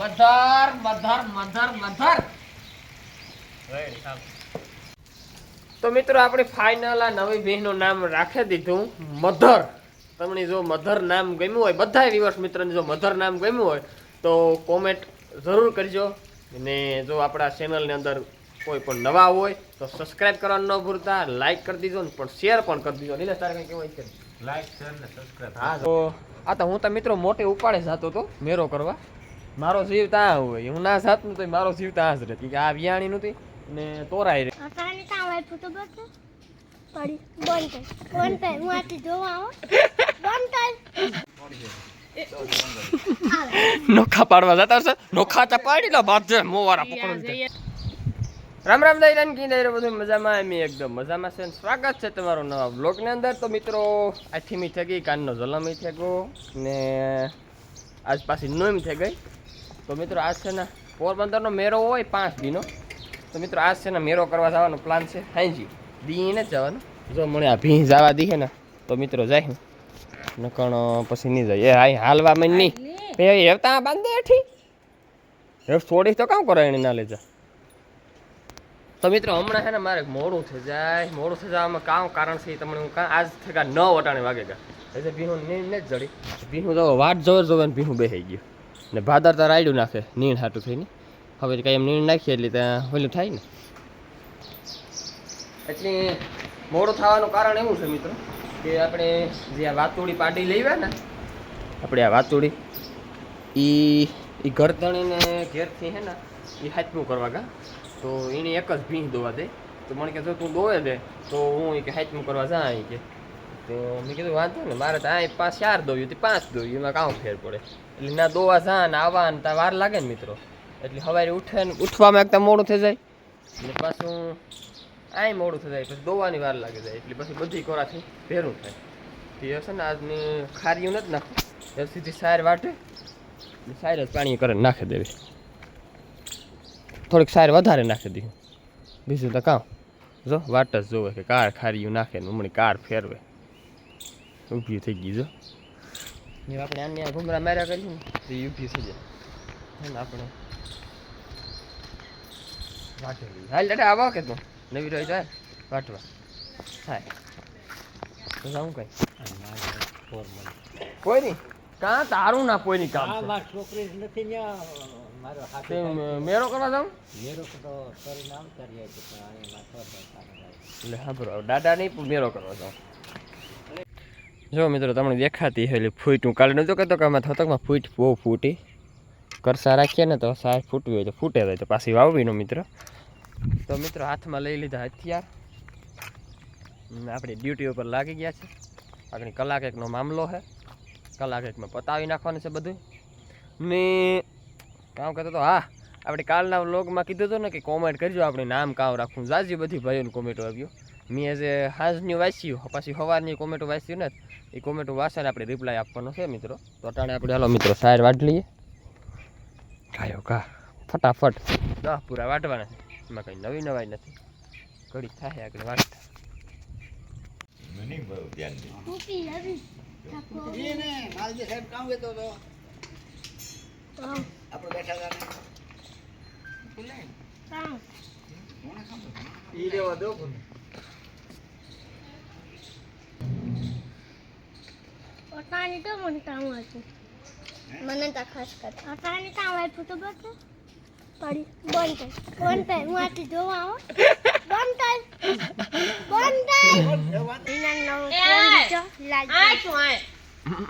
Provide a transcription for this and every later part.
Mother mother mother mother. તો મિત્રો આપણે ફાઇનલ આ નવી બહેનનું નામ રાખી દીધું મધર. તમને જો મધર નામ ગમ્યું હોય બધા વિવર્સ મિત્રોને જો મધર નામ ગમ્યું હોય તો કોમેન્ટ જરૂર કરજો. અને જો આપણા ચેનલની અંદર કોઈ પણ નવા હોય તો સબસ્ક્રાઇબ કરવાનું ન ભૂલતા લાઇક કરી દીજો ને પણ શેર પણ કરી દીજો. નીલેશ તારે કંઈ કહેવાય છે? લાઈક શેર ને સબસ્ક્રાઇબ હા તો આ તો હું તો મિત્રો મોટે ઉપાડે જતો હતો મેરો કરવા. મારો જીવ તા હોય હું ના જાત તો મારો જીવ તા જ રહેતી કે આ વિયાણી નહોતી ને તોરાઈ રહી. અટાણે કામ આપ્યું તો બસ પડી. બંધ બંધ કર. હું આથી જોવા આવો. બંધ કર. નોખા પાડવા જતા હશે. નોખા તો પાડી લો બાદ મોવારા પકડી રામ રામ દઈ કી દઈ બધું? મજામાં? એમ એકદમ મજામાં છે ને સ્વાગત છે તમારું નવા બ્લોગની અંદર. તો મિત્રો આથી મી થઈ ગઈ કાનનો જલમી થઈ ગયો ને આજ પાછી નોમ થઈ ગઈ. તો મિત્રો આજ છે ને પોરબંદરનો મેળો હોય પાંચ દીનો. તો મિત્રો આજ છે ને મેળો કરવા જવાનો પ્લાન છે. હાંજી દી ને જ જવાનું. જો મને આ ભીં જવા દીએ ને તો મિત્રો જાય નકણ પછી નહીં જાય. એ હાઈ હાલવામાં નહીં એ હેવતા બાંધે હેઠી. હે છોડી તો કામ કરે એને ના લેજા. તો મિત્રો હમણાં છે ને મારે મોડું થઈ જાય. મોડું થઈ જવામાં કામ કારણ છે તમને હું કાં આજ થયા ન વટાણે વાગે ગયા એટલે ભીનું નહીં ને જ જડી. ભીનું તો વાટ જોવે જોવે ભીનું બેસી ગયું. ને ભાદર તો રાયડું નાખે, નીણ હાટું થઈને. હવે કાંઈ એમ નીણ નાખીએ એટલે ત્યાં ઓલું થાય ને. એટલે મોડું થવાનું કારણ એવું છે મિત્રો, કે આપણે જે આ વાતુડી પાડી લેવા ને, આપણે આ વાતુડી એ એ ગરદણીને ઘેરથી હે ને એ હાથમું કરવા ગા. તો એને એક જ ભીંસ દોવા દે. તો મને કે જો તું દોવે દે, તો હું કે હાથમું કરવા જા કે. તો મેં કીધું, વાંધો ને મારે તો આ પાંચ, ચાર દોયું હતી, પાંચ દોયું, એમાં કામ ફેર પડે. એટલે ના દોવા જા, ને આવવા, ને ત્યાં વાર લાગે ને મિત્રો. એટલે સવારે ઉઠે ને ઉઠવામાં એકદમ મોડું થઈ જાય. એટલે પાછું આય મોડું થઈ જાય, પછી દોવાની વાર લાગી જાય. એટલે પછી બધી કોરાથી ભેરું થાય. તે હશે ને, આજની ખારીયું નથી નાખું. સીધી સાર વાટે. સાર જ પાણી કરે નાખી દેવી. થોડીક સાર વધારે નાખી દીધું. બીજું તો કામ જો, વાટ જ જોવે કે કાર ખારીયું નાખે ને હમણાં કાર ફેરવે. ઊભી થઈ ગઈ જો. એ આપણે આને ઘુમરા માર્યા કરીએ ને તો એ ઊભી થઈ જાય. હે ને આપણે વાટેલી. હાલ દાદા આવો કે તું. નવી રહી જાય વાટવા. થાય તો જાઉં કઈ. કોઈ નહીં. કાં તારું ના કોઈ નહીં કામ છોકરી નથી ને મારો કરવા જાઉં? મેરો તો સર નામ માથો એટલે હા બરાબર દાદા નહીં પણ મેળો કરવા જાઉં. જો મિત્રો, તમને દેખાતી હોય એટલે ફૂટ. હું કાલે નહોતો કહેતો કે આમાં થતકમાં ફૂટ બહુ ફૂટી. કરસા રાખીએ ને તો સાર ફૂટવી હોય તો ફૂટે જાય તો પાછી વાવવીનો મિત્ર. તો મિત્રો, હાથમાં લઈ લીધા હથિયાર. આપણી ડ્યુટી ઉપર લાગી ગયા છે. આગળ કલાક એકનો મામલો છે. કલાક એકમાં પતાવી નાખવાનું છે બધું ને કામ કરતો તો હા, આપણે કાલના વ્લોગમાં કીધું હતું ને કે કોમેન્ટ કરજો, આપણે નામ કામ રાખવું. જાજી બધી ભાઈઓને કોમેન્ટો આવ્યો. મેં એઝ એ હાંજની વાંચ્યું પછી સવારની કોમેન્ટો વાંચ્યું ને એ કોમેન્ટો વાંચીને આપણે રિપ્લાય આપવાનો છે મિત્રો. તો અટાણે આપણે હાલો મિત્રો શાયર વાટ લઈએ. કાયો કા ફટાફટ. દહ પૂરા વાટવાના છે. એમાં કંઈ નવી નવાઈ નથી. ઘડી થાય આગળ વાટતા તૂટી આવી. કામ અટાણે તો મને કામ હતું. મને તો ખાસ કર. અટાણે કામ આપ્યું તો બસ. પડી. બંધ કર. બંધ કર. હું આથી જોવા આવો? બંધ કર. બંધ કર. એના નવો ફોન લાલ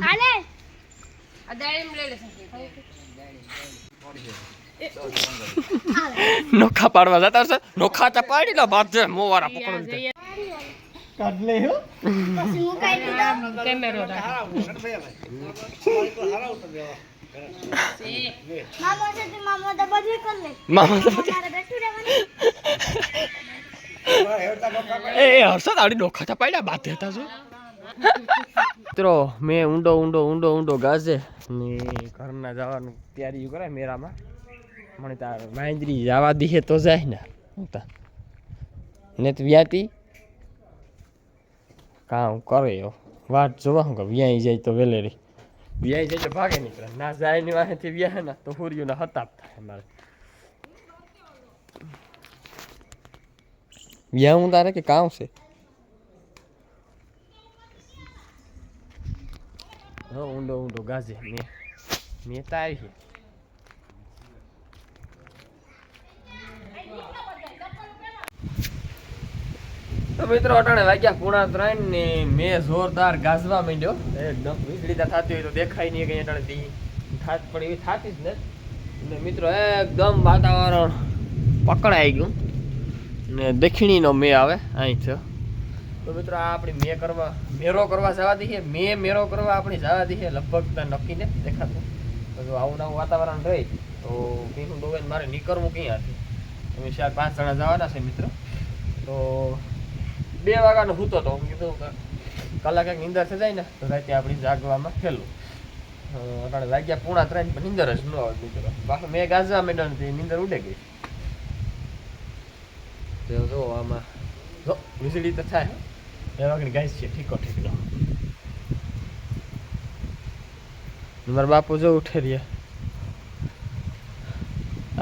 હાલે? નોખા પાડવા જતા હશે. નોખા તો પાડી લો બાદ મોવારા પકડી પછી મુકાઈ દીધો મામો છે તે મામો તો બધું કરી લે મામા તો બેઠું રહેવાનું એ હર્ષદ આડી નોખા તો પાડ્યા બાદ હતા છો મિત્રો મેં ઊંડો ઊંડો ઊંડો ઊંડો ગાજે. ને ઘરના જવાનું તૈયારી કરે મેરામાં મને તાર વાંદરી જવા દીએ તો જાય ને. હું તા. ને તો વ્યાતી. કામ કરે વાટ જોવા હું કે વ્યાઈ જાય તો વેલેરી વ્યાય તો ભાગે નીકળે. ના જાય ની વાહેથી વ્યાહે ના તો હુરિયુના હતાપ થાય મારે વ્યાહ હું તારે કે કામ છે? હા ઊંડો ઊંડો ગાજે. મેં મેં તો આવી છે. તો મિત્રો, અટાણે વાગ્યા પૂણા ત્રણ ને મેં જોરદાર ગાજવા માંડ્યો. એકદમ વીજળી તો થતી હોય તો દેખાય નહીં કઈ અટાણે તી. થાત પણ એવી થતી જ ને. ને મિત્રો, એકદમ વાતાવરણ પકડાઈ ગયું. ને દક્ષિણીનો મેં આવે, અહીં છે. તો મિત્રો, આ આપણી મેં કરવા, મેરો કરવા જવા દઈએ. મેં મેરો કરવા આપણી જવા દઈએ લગભગ નક્કી ને દેખાતું. જો આવું નવું વાતાવરણ રહે, તો કીધું ડોવેન મારે નીકળવું ક્યાંથી અમે ચાર પાંચ જણા જવાના છે, મિત્રો. તો બે વાગ્યાનો સૂતો તો કીધું કલાક એક નીંદર થઈ જાય ને તો રાતે આપણી જાગવામાં ખેલું. અટાણે વાગ્યા પૂણા ત્રણ પણ નીંદર જ ન આવે મિત્રો પાછું મેં ગાજવા માંડ્યો ને નીંદર ઉડે ગઈ. તો જો આમાં જો વીજળી તો થાય. એ વાગણી ગાય છે ઠીકો ઠીકનો મારા બાપુ જો ઉઠે રહ્યા.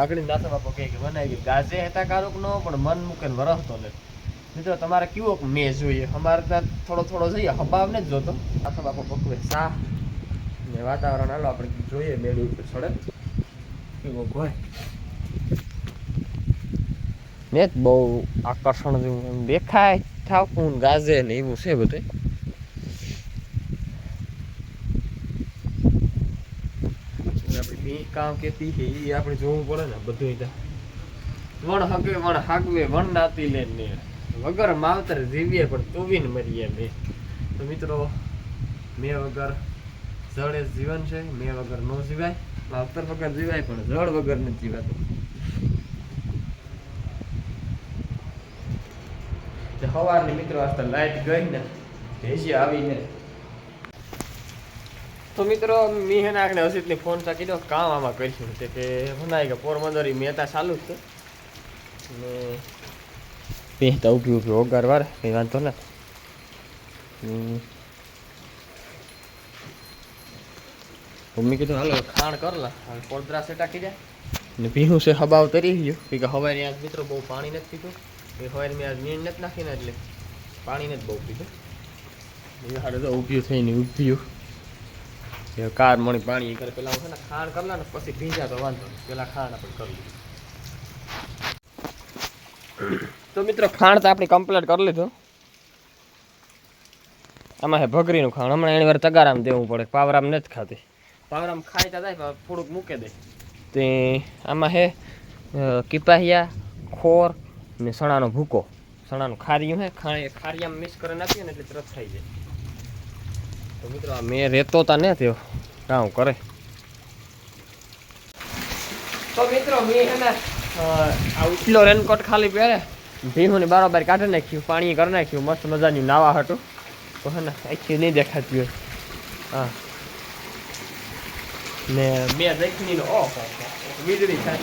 આગળ નાથા બાપુ કહે કે કે ગાજે હતા કારુક નો પણ મન મૂકે વરસતો નથી. મિત્રો, તમારે કેવો મેં જોઈએ? અમારે ત્યાં થોડો થોડો જઈએ. હબાવને જ જોતો. આખો બાપો પકવે. સા ને વાતાવરણ હાલો, આપણે જોઈએ મેળવી ઉપર છોડે કેવો હોય મેં જ બહુ આકર્ષણ જેવું એમ દેખાય. ઠાકું ગાજે ને એવું છે બધું કામ કેતી છે એ આપણે જોવું પડે ને બધું વણ હકે વણ હાકવે વણ નાતી લે ને વગર માવતર જીવીએ, પણ તુવીને મરીએ બે તો મિત્રો, મેં વગર જળ એ જીવન છે, મેં વગર ન જીવાય. માવતર વગર જીવાય, પણ જળ વગર નથી જીવાતું. સવારની મિત્રો આસ્તા લાઈટ ગઈ ને ભેજી આવીને. તો મિત્રો, મેં હેને આગળ હસીતને ફોન ચાકી દો કામ આમાં કરીશું. તે કે ભણાય કે પોરબંદરી મહેતા ચાલુ જ છે. પહેતા ઊભી ઊભી ઓગાર વારે કંઈ વાંધો ને મમ્મી કીધું, હાલો ખાણ કરલા હવે પોદરા સેટા કીધા ને પીવું છે, હબાવ તરી ગયો. કે, હવારે આજ મિત્રો બહુ પાણી નથી પીધું. એ હવારે મેં આજ નીણ નથી નાખીને એટલે પાણી નથી બહુ પીધું. એ હારે તો ઊભી થઈને ઊભ્યું કાર મણી પાણી કરે પેલા હું છે ને ખાણ કરલા ને પછી ભીંજા, તો વાંધો. પેલા ખાણ આપણે કરવું તો મિત્રો ખાણ તો આપણે કમ્પ્લીટ કરી લીધું. આમાં હે ભગરીનું ખાણ. હમણાં એની વાર તગારામ દેવું પડે. પાવરામ નથી ખાતી. પાવરામ ખાઈ તા થાય થોડુંક મૂકે દે. તે આમાં હે કિપાહિયા ખોર ને સણાનો ભૂકો. સણાનું ખારિયું હે ખારી ખારિયામાં મિક્સ કરીને નાખીએ ને એટલે તરત થઈ જાય. તો મિત્રો આ મેં રહેતો તા ને થયો કામ કરે. તો મિત્રો મેં એને આ ઉછલો રેનકોટ ખાલી પહેરે. ભીહુની બારોબાર કાઢી નાખ્યું પાણી કરી નાખ્યું મસ્ત મજાની નાવા હતું. તો હે ને આખી નહીં દેખાતી હોય. હા. ને બે દક્ષિણીનો ઓહો વીજળી થાય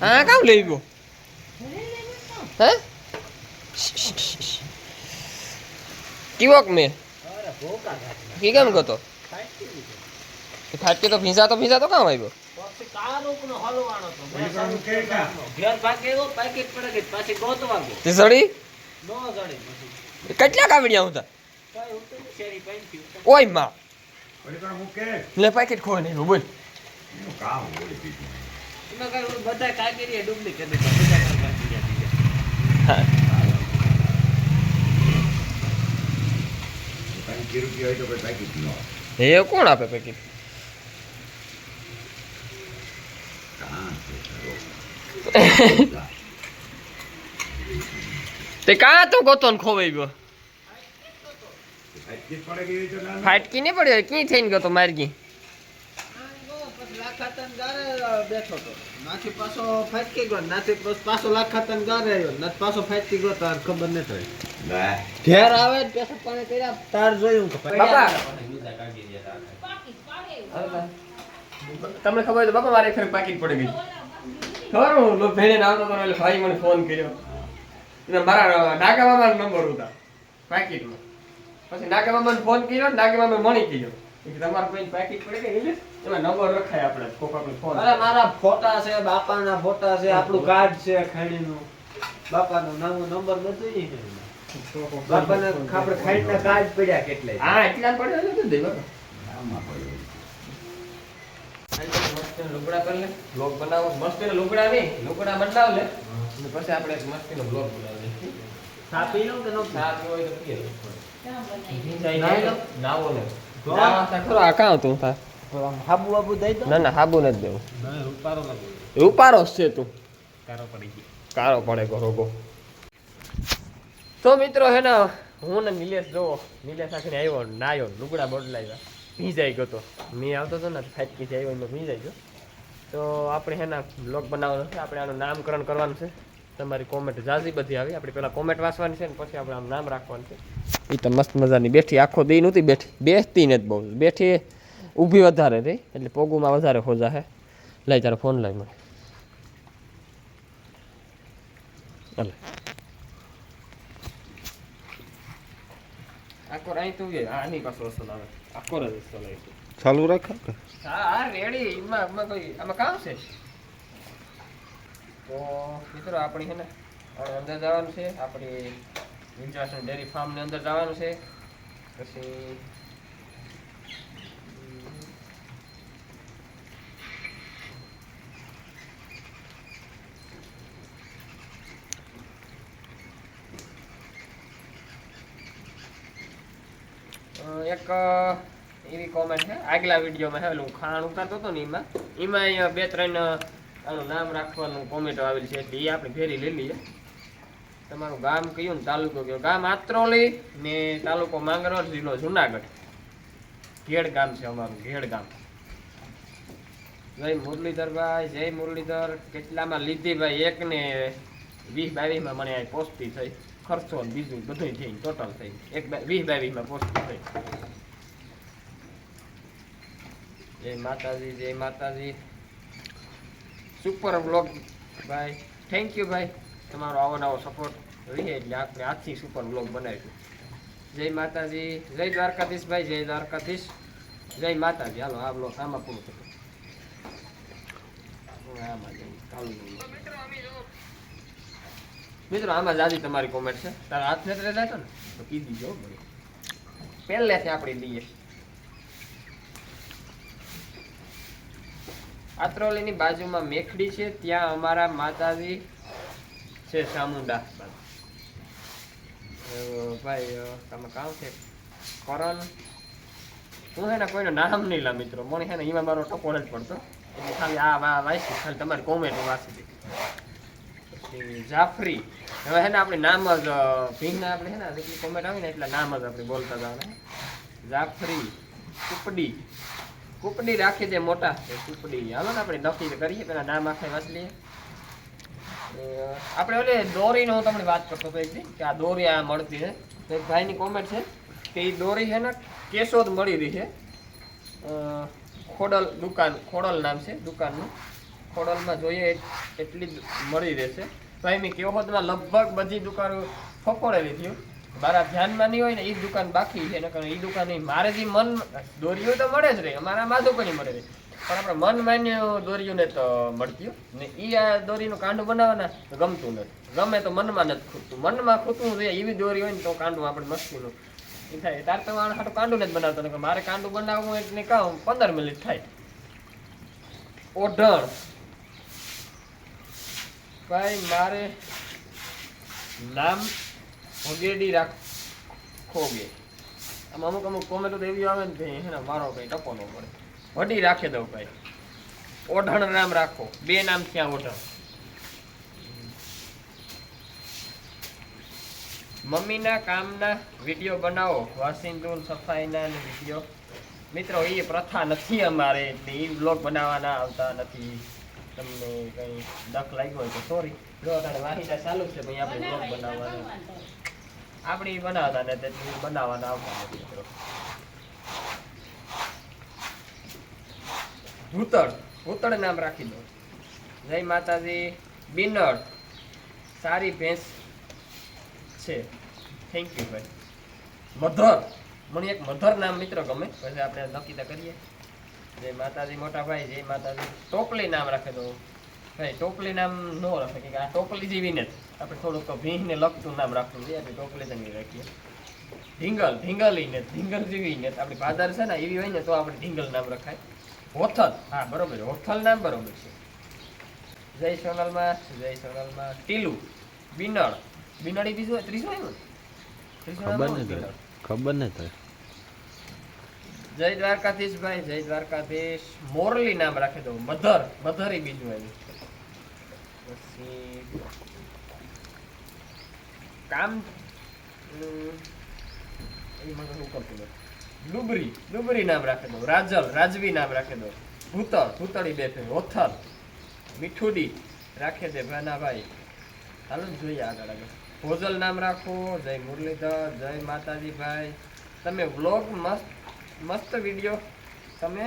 હા કામ લઈ ગયો. હે? કીવોક મેં? કી કેમ ગયો ફાટકી તો ભીંસા તો ભીંસા તો કામ આવ્યો? તે કેટલા કાવડિયા હતા? ઓયમાં. લે પેકેટ ખોલ નહીં બોલ. હા. એ કોણ આપે પેકેટ તે કા તો ગોતો ને ખોવાઈ ગયો ફાટકી નહીં પડ્યો કી થઈને ગયો તો મારગી બેઠો તો નાથી પાછો ફાટકી ગયો નાથી પાછો લાખાતન ગારે આવ્યો નાથી પાછો ફાટકી ગયો તાર ખબર ન થાય ઘેર આવે પેસા પાણી કર્યા તાર જોયું બાપા તમને ખબર હોય તો બાપા મારે ખરે પાકીટ પડી ગઈ. ખબર હું લો ભેણે આવતો હતો એટલે ભાઈ મને ફોન કર્યો. એટલે મારા નાગા મામાનો નંબર હતા પાકીટમાં. પછી નાગા મામાને ફોન કર્યો નાગા મામા મણી કર્યો. તમારે કોઈ પેકેટ પડે કે એમાં નંબર રખાય આપણે કોક આપણે ફોન અરે મારા ફોટા છે બાપાના ફોટા છે આપણું કાર્ડ છે ખાણીનું બાપાનો નામ નંબર બધું ઈ બાપાના આપણે ખાઈટના કાર્ડ પડ્યા કેટલાય. હા એટલા પડે તો આમાં બરાબર મસ્ત લુગડા કરી લે બ્લોગ બનાવો. મસ્ત લુગડા નહીં લુગડા બનાવ લે. અને પછી આપણે એક મસ્તીનો બ્લોગ બનાવીએ. ચા પી લો કે નો? ચા હોય તો પીએ. લો. તો? મિત્રો હે ને હું ને નિલેશ જોવો. નિલેશ આખીને આવ્યો નાયો લુગડા બદલાવ્યા. ભીંજાઈ ગયો તો. મેં આવતો હતો ને ફાટકીથી આવ્યો એમાં ભીંજાઈ ગયો. તો આપણે હેના બ્લોગ બનાવવાનો છે. આપણે આનું નામકરણ કરવાનું છે. તમારી કોમેન્ટ જાજી બધી આવી. આપણે પહેલાં કોમેન્ટ વાંચવાની છે ને પછી આપણે આમ નામ રાખવાનું છે. એ તો મસ્ત મજાની બેઠી. આખો દી નહોતી બેઠી. બેસતી ને જ બહુ. બેઠી ઊભી વધારે રહી એટલે પોગુમાં વધારે ખોજા હે. લઈ તારો ફોન લઈ મને. હાલે. આકોર અહીં તું આની પાછો વસ્તુ આવે આકોર ચાલુ રાખો. હા હા રેડી એમાં એમાં કોઈ, આમાં કામ છે? તો મિત્રો, આપણી છે ને અંદર જવાનું છે. આપણી ઇન્ટરનેશનલ ડેરી ફાર્મની અંદર જવાનું છે. પછી એક એવી કોમેન્ટ છે. આગલા વિડીયોમાં હેલું ખાણ ઉતારતો હતો ને એમાં. એમાં અહીંયા બે ત્રણ, આનું નામ રાખવાનું કોમેન્ટો આવેલી છે. એટલે એ આપણે ફેરી લઈ લઈએ. તમારું ગામ કયું ને તાલુકો કયો? ગામ આત્રોલી ને તાલુકો માંગરોળ જિલ્લો જુનાગઢ. ઘેડ ગામ છે અમારું, ઘેડ ગામ. જય મુરલીધરભાઈ, જય મુરલીધર. કેટલામાં લીધી ભાઈ? એક ને વીસ બાવીસમાં મને પોસ્ટી થઈ. ખર્ચો બીજું બધું થઈ ટોટલ થઈ. એક વીસ બાવીસમાં પોસ્ટી થઈ. જય માતાજી જય માતાજી. સુપર બ્લોગ ભાઈ થેન્ક યુ ભાઈ. તમારો આવો નવો સપોર્ટ રહીએ એટલે આપણે આજથી સુપર બ્લોગ બનાવીશું. જય માતાજી જય દ્વારકાધીશ ભાઈ જય દ્વારકાધીશ. જય માતાજી. હાલો આ બ્લોગ આમાં પૂરું થતું મિત્રો આમાં જાજી તમારી કોમેન્ટ છે. તારા હાથ નથી રહેતા ને? તો કીધી જો પહેલેથી આપણે લઈએ આત્રોલીની બાજુમાં મેખડી છે, ત્યાં અમારા માતાજી છે ચામુંડા ભાઈ તમે કામ છે? કરણ. હું હે ને કોઈનું નામ નહીં લા મિત્રો. મને હે ને એમાં મારો ટકોર જ પડતો. એટલે ખાલી આ વા, વાંચી ખાલી તમારી કોમેન્ટ વાંચી દીધી જાફરી. હવે હે ને આપણે નામ જ ભીંગના આપણે હે ને જેટલી કોમેન્ટ આવી ને એટલા નામ જ આપણે બોલતા હતા જાફરી કુપડી કુપડી રાખી દે મોટા. છે કુપડી હાલો ને આપણે નક્કી કરીએ. પેલા નામ આખે વાંચી આપણે ઓલે દોરીનો હું તમને વાત કરતો હતો કે આ દોરી આ મળતી છે. તો એક ભાઈની કોમેન્ટ છે કે એ દોરી છે ને કેશોદ મળી રહી છે. ખોડલ દુકાન, ખોડલ નામ છે દુકાનનું. ખોડલમાં જોઈએ એટલી જ મળી રહેશે. ભાઈ મેં કેવોદમાં લગભગ બધી દુકાનો ફફોડેલી થયું. મારા ધ્યાનમાં નહીં હોય ને એ દુકાન બાકી છે, નકર એ દુકાન નહીં મારે જે મન, દોરીઓ તો મળે જ રહી અમારા માધુપની મળે રહી પણ આપણે મન માન્ય ને તો મળતી ને એ આ દોરીનું કાંડું બનાવવાના ગમતું નથી. ગમે તો મનમાં નથી ખૂટતું. મનમાં ખૂટવું જોઈએ, એવી દોરી હોય ને તો કાંડું આપણે મસ્તીનું એ થાય. તાર તો મારે હાટું કાંડું નથી બનાવતો, નકર મારે કાંડું બનાવવું હોય એટલે કહું, પંદર મિનિટ થાય. ઓઢણ. ભાઈ, મારે નામ વગેડી રાખોગે આમ અમુક અમુક કોમેન્ટો તો એવી આવે ને ભાઈ હે ને મારો કઈ ટકો ન પડે. વડી રાખી દઉં ભાઈ. ઓઢણ નામ રાખો. બે નામ ત્યાં ઓઢણ. મમ્મીના કામના વીડિયો બનાવો. વોશિંગ ટૂલ સફાઈના વીડિયો. મિત્રો એ પ્રથા નથી અમારે એટલે એ બ્લોગ બનાવવાના આવતા નથી. તમને કંઈ દખ લાગ્યો હોય તો સોરી જો અત્યારે વાહિદા ચાલુ છે ભાઈ આપણે બ્લોગ બનાવવાના. આપણે બનાવતા ને એટલે બનાવવાના આવતા મિત્રો. ભૂતળ ભૂતળ નામ રાખી દો. જય માતાજી બિનળ સારી ભેંસ છે. થેન્ક યુ ભાઈ. મધર. મને એક મધર નામ મિત્રો ગમે. પછી આપણે નક્કી કરીએ. જય માતાજી, મોટા ભાઈ, જય માતાજી. ટોપલી નામ રાખે તો ટોપલી નામ ન રાખે કે આ ટોપલી જેવી ને આપણે થોડુંક ભીંને લગતું નામ રાખવું જોઈએ આપણે ટોપલી જ રાખીએ. ઢીંગલ ઢીંગલી ને ઢીંગલ જેવી ને આપણી પાદર છે ને એવી હોય ને તો આપણે ઢીંગલ નામ રખાય. હોથલ હા બરોબર હોથલ નામ બરોબર છે. જય સોનલમાં જય સોનલમાં. ટીલું બિનળ. બિનળી બીજું ત્રીજું આવ્યું? ખબર નથી ખબર નહીં થાય જય દ્વારકાધીશ ભાઈ જય દ્વારકાધીશ. મોરલી નામ રાખી તો મધર મધર એ બીજું આવ્યું પછી કામ એ મને શું કરતું નામ રાખી દો રાજલ, રાજવી નામ રાખી દો ભૂતળ, ભૂતળી બેઠે ઓથલ, મીઠુડી રાખે દે ભાના ભાઈ હાલો જોઈએ આગળ આગળ. ભોજલ નામ રાખો. જય મુરલીધર, જય માતાજી ભાઈ તમે વ્લોગ મસ્ત મસ્ત વીડિયો તમે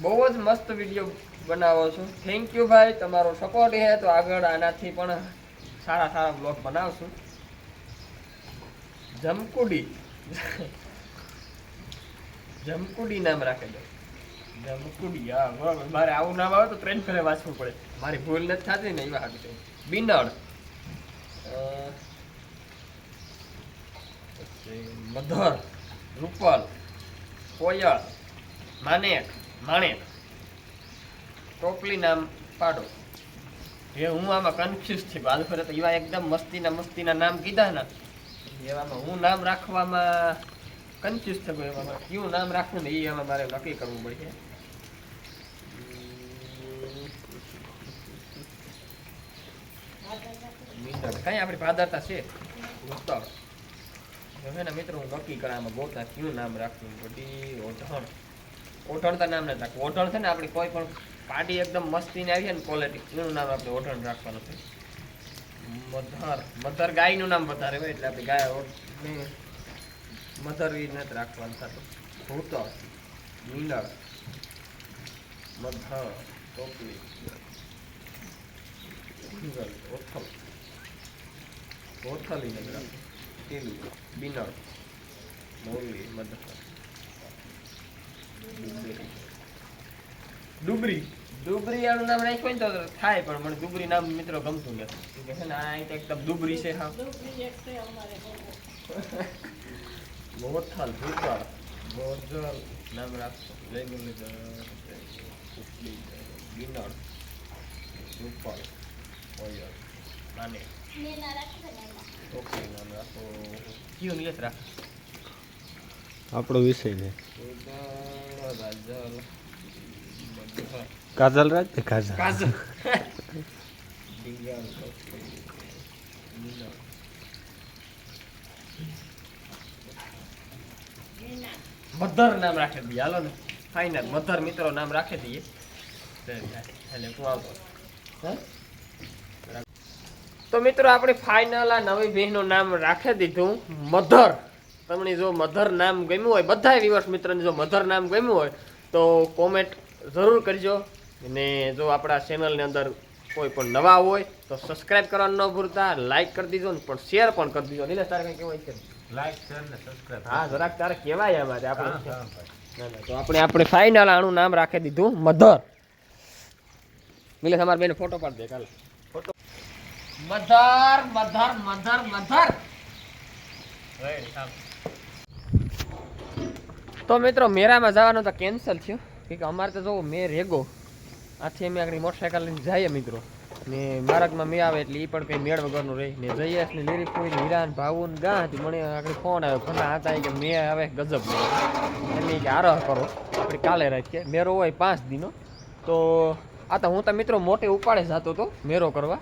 બહુ જ મસ્ત વીડિયો બનાવો છું. થેન્ક યુ ભાઈ તમારો સપોર્ટ છે. તો આગળ આનાથી પણ સારા સારા બ્લોગ બનાવશું. જમકુડી. જમકુડી નામ રાખે દો. જમકુડી હા બરાબર. મારે આવું નામ આવે તો ટ્રેન ફેરે વાંચવું પડે. મારી ભૂલ નથી થતી ને એવા હાથે બિનળ મધર રૂપલ કોયળ માનેક માણેક. ટોપલી નામ પાડો. એ હું આમાં કન્ફ્યુઝથી બાદ ફરે તો એવા એકદમ મસ્તીના મસ્તીના નામ કીધા ને. એવામાં હું નામ રાખવામાં કન્ફ્યુઝ થયો એમાં કયું નામ રાખવું ને એ એમાં મારે નક્કી કરવું પડશે. કઈ આપણી પાદરતા છે? હવે ને મિત્રો હું નક્કી કરામાં ગોતા કયું નામ રાખવું બધી ઓઢણ. ઓઢણ નામ નથી રાખવું. ઓઢણ છે ને આપણી કોઈ પણ પાર્ટી એકદમ મસ્તીને આવી ને ક્વોલિટી એનું નામ આપણે ઓઢણ રાખવાનું છે. મધર મધર ગાયનું નામ વધારે હોય એટલે આપણે ગાય મધર એ નથી રાખવાનું થતું. ભૂતર મીંડળ મધર, ટોપલી ઓથલ. ઓથલી નથી રાખવું તેલું બિનળ, મોરલી, મધર. ડુબરી ડુબરી આનું નામ રાખ્યું ને તો થાય પણ મને ડુબરી નામ મિત્રો ગમતું નથી. કે છે ને આ એક એકદમ ડુબરી છે હા. મોથલ ભૂતળ ગોજલ નામ રાખશો. જય કુકડી, જય બિનળ નાને ટોપલી નામ રાખો. કયું નિયત રાખ. આપણો વિષય મધર કાજલ રાજ કાજલ મધર નામ રાખે દઈએ હાલો ને. ફાઇનલ મધર મિત્રો નામ રાખી દઈએ એટલે તું આવતો તો મિત્રો આપણે ફાઇનલ આ નવી બહેનનું નામ રાખી દીધું મધર તમને જો મધર નામ ગમ્યું હોય બધા વિવર્સ મિત્રને જો મધર નામ ગમ્યું હોય તો કોમેન્ટ જરૂર કરજો. અને જો આપણા ચેનલની અંદર કોઈ પણ નવા હોય તો સબસ્ક્રાઇબ કરવાનું ન ભૂલતા લાઈક કરી દીજો ને પણ શેર પણ કરી દીજો. નહીં તારે કંઈ કહેવાય છે? લાઈક શેર ને સબસ્ક્રાઇબ હા જરાક તારે કહેવાય અમારે આપણે. તો આપણે આપણે ફાઇનલ આનું નામ રાખી દીધું મધર. મિલે તમારા બેન ફોટો પાડ દે કાલે. Photo mother mother mother mother. તો મિત્રો મેરામાં જવાનું તો કેન્સલ થયું. કે અમારે તો જો મેં રેગો. આથી અમે આગળ મોટરસાયકલ લઈને જઈએ મિત્રો. ને માર્ગમાં મેં આવે એટલે એ પણ કંઈ મેળ વગરનું રહી. ને જઈએ ને લીરી પૂરી હીરાન ભાવુન ગા મને આગળ ફોન આવ્યો. ફોન હતા કે મેં આવે ગજબ ઈ કે આરહ કરો. આપણે કાલે કે મેરો હોય પાંચ દિનો. તો આ તો હું તો મિત્રો મોટે ઉપાડે જતો હતો મેરો કરવા.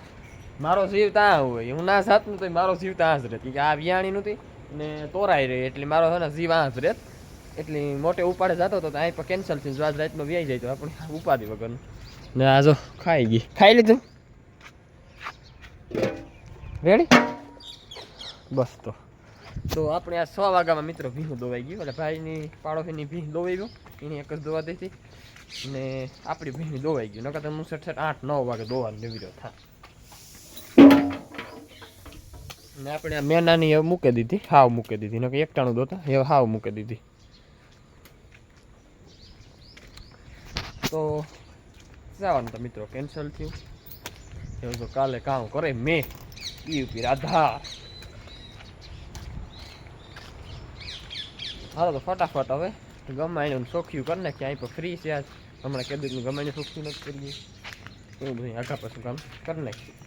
મારો જીવ ત્યાં હોય. હું ના જાત તો મારો જીવ ત્યાં જ રહેત કે આ વિયાણી નહોતી ને તોરાઈ રહી. એટલે મારો છે ને જીવ આ જ રહેત એટલે મોટે ઉપાડે જતો હતો તો અહીં પણ કેન્સલ થયું જો આજ રાતમાં વ્યાઈ જાય તો આપણે ઉપાધિ વગરનું. ને આ જો ખાઈ ગઈ. ખાઈ લીધું? રેડી બસ તો. તો આપણે આ સો વાગ્યામાં મિત્રો ભીનું દોવાઈ ગયું. એટલે ભાઈની પાડોશીની ભીહ દોવાઈ ગયો. એની એક જ દોવા દેતી ને આપણી ભીની દોવાઈ ગયું. નકર હું સઠ સઠ આઠ નવ વાગે દોવાનું રહ્યો થા ને આપણે આ મેનાની હવે મૂકી દીધી. હાવ મૂકી દીધી. નકર એકટાણું દોતા એ હાવ મૂકી દીધી. તો જવાનું તો મિત્રો કેન્સલ થયું. એવું તો કાલે કામ કરે મેં. ઈ ઉપર આધાર હાલો તો ફટાફટ હવે. ગમે એને સોખ્યું કરી નાખીએ, અહીં પર ફ્રી છે આજ. હમણાં કીધું ગમે એને સોખ્યું નથી કરી એવું બધું આગા પાછું કામ કરી નાખ્યું